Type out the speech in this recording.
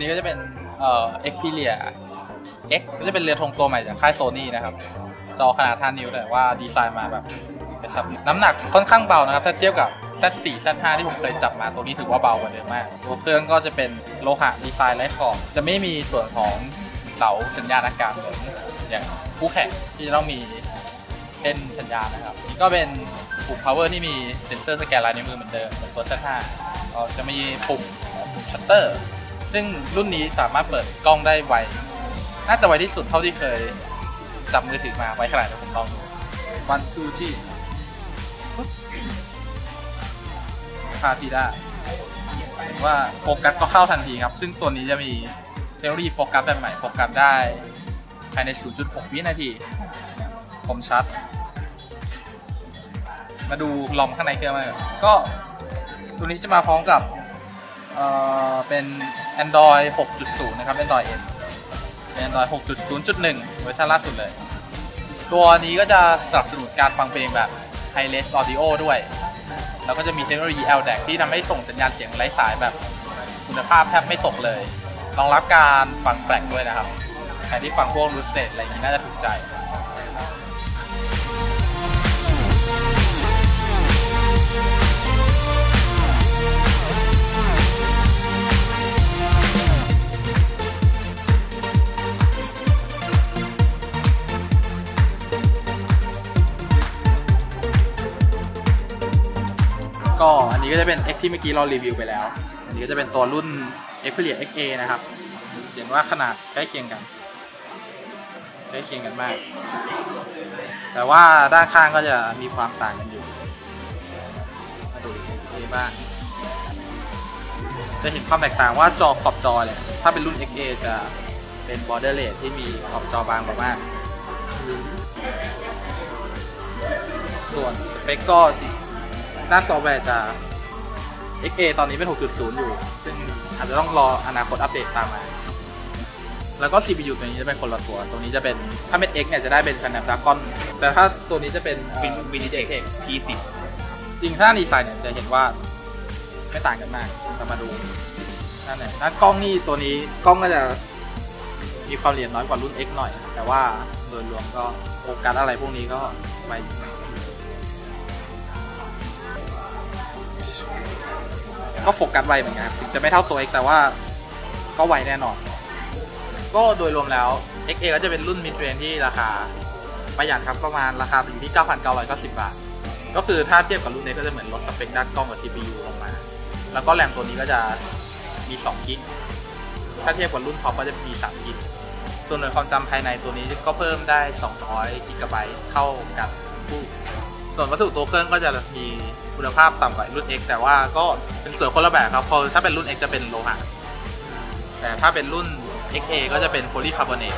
นี้ก็จะเป็นเอ่อ Xperia X ก็จะเป็นเรือธงตัวใหม่จากค่ายโซนี่นะครับ จอขนาด5นิ้วแต่ว่าดีไซน์มาแบบกระชับน้ำหนักค่อนข้างเบานะครับ ถ้าเทียบกับ Z4 Z5 ที่ผมเคยจับมาตัวนี้ถือว่าเบากว่าเดิมมาก ตัวเครื่องก็จะเป็นโลหะดีไซน์ไร้ขอบจะไม่มีส่วนของเสาสัญญาณอากาศเหมือนอย่างคู่แข่งที่จะต้องมีเส้นสัญญาณนะครับนี่ก็เป็นปุ่ม power ที่มีเซ็นเซอร์สแกนลายนิ้วมือเหมือนเดิมเหมือนตัว Z5 ก็จะมีปุ่มปุ่มชัตเตอร์ ซึ่งรุ่นนี้สามารถเปิดกล้องได้ไว น่าจะไวที่สุดเท่าที่เคย จับมือถือมาไวขนาดเดี๋ยวผมลองดู one two ที่ค่าที่ได้เห็นว่าโฟกัสก็เข้าทันทีครับ ซึ่งตัวนี้จะมีเทคโนโลยีโฟกัสแบบใหม่โฟกัสได้ภายใน 0.6 วินาทีคมชัด มาดูลอมข้างในเครื่องมาก็ตัวนี้จะมาพร้อมกับ เอ่อ เป็น Android 6.0 นะครับ Android N เป็น Android 6.0.1 เวอร์ชันล่าสุดเลย ตัวนี้ก็จะสนับสนุนการฟังเพลงแบบ Hi-Res Audio ด้วย แล้วก็จะมีเทคโนโลยี LDAC ที่ทำให้ส่งสัญญาณเสียงไร้สายแบบคุณภาพแทบไม่ตกเลย รองรับการฟังแฟลกด้วยนะครับ ใครที่ฟังพวกรูสเตทอะไรอย่างนี้น่าจะถูกใจ ก็อันนี้ก็จะเป็น X ที่เมื่อกี้เรารีวิวไปแล้ว อันนี้ก็จะเป็นตัวรุ่น Xperia XA นะครับ เห็นว่าขนาดใกล้เคียงกัน ใกล้เคียงกันมาก แต่ว่าด้านข้างก็จะมีความต่างกันอยู่ มาดู XA บ้าง จะเห็นความแตกต่างว่าจอขอบจอเนี่ย ถ้าเป็นรุ่น XA จะเป็น borderless ที่มีขอบจอบางกว่ามากส่วนสเปคก็จริง ด้านซอฟต์แวร์จะ XA ตอนนี้เป็น 6.0 อยู่ ซึ่งอาจจะต้องรออนาคตอัปเดตตามมา แล้วก็ CPU ตัวนี้จะเป็นคนละตัว ตัวนี้จะเป็น ถ้าเป็น X เนี่ยจะได้เป็น Snapdragon แต่ถ้าตัวนี้จะเป็นวินวินิเจก P10 จริงถ้าดีไซน์เนี่ยจะเห็นว่าไม่ต่างกันมากเรามาดูนั่นแหละด้านกล้องนี่ตัวนี้กล้องก็จะมีความละเอียดน้อยกว่ารุ่น X หน่อย แต่ว่าโดยรวมก็โฟกัสอะไรพวกนี้ก็ไว ก็โฟกัสไวเหมือนกันถึงจะไม่เท่าตัว X แต่ว่าก็ไวแน่นอน ก็โดยรวมแล้ว XA ก็จะเป็นรุ่น mid range ที่ราคาประหยัดครับประมาณราคาอยู่ที่ 9,990 บาท ก็คือถ้าเทียบกับรุ่นนี้ก็จะเหมือนลดสเปคด้านกล้องกับ CPU ลงมา แล้วก็แรมตัวนี้ก็จะมี2กิกถ้าเทียบกับรุ่นท็อปก็จะมี3กิกส่วนหน่วยความจำภายในตัวนี้ก็เพิ่มได้200กิกะไบต์เท่ากับคู่ส่วนวัสดุตัวเครื่องก็จะมี คุณภาพต่ำกว่ารุ่น X แต่ว่าก็เป็นเสือคนละแบบครับพอถ้าเป็นรุ่น X จะเป็นโลหะแต่ถ้าเป็นรุ่น XA ก็จะเป็นโพลีคาร์บอเนต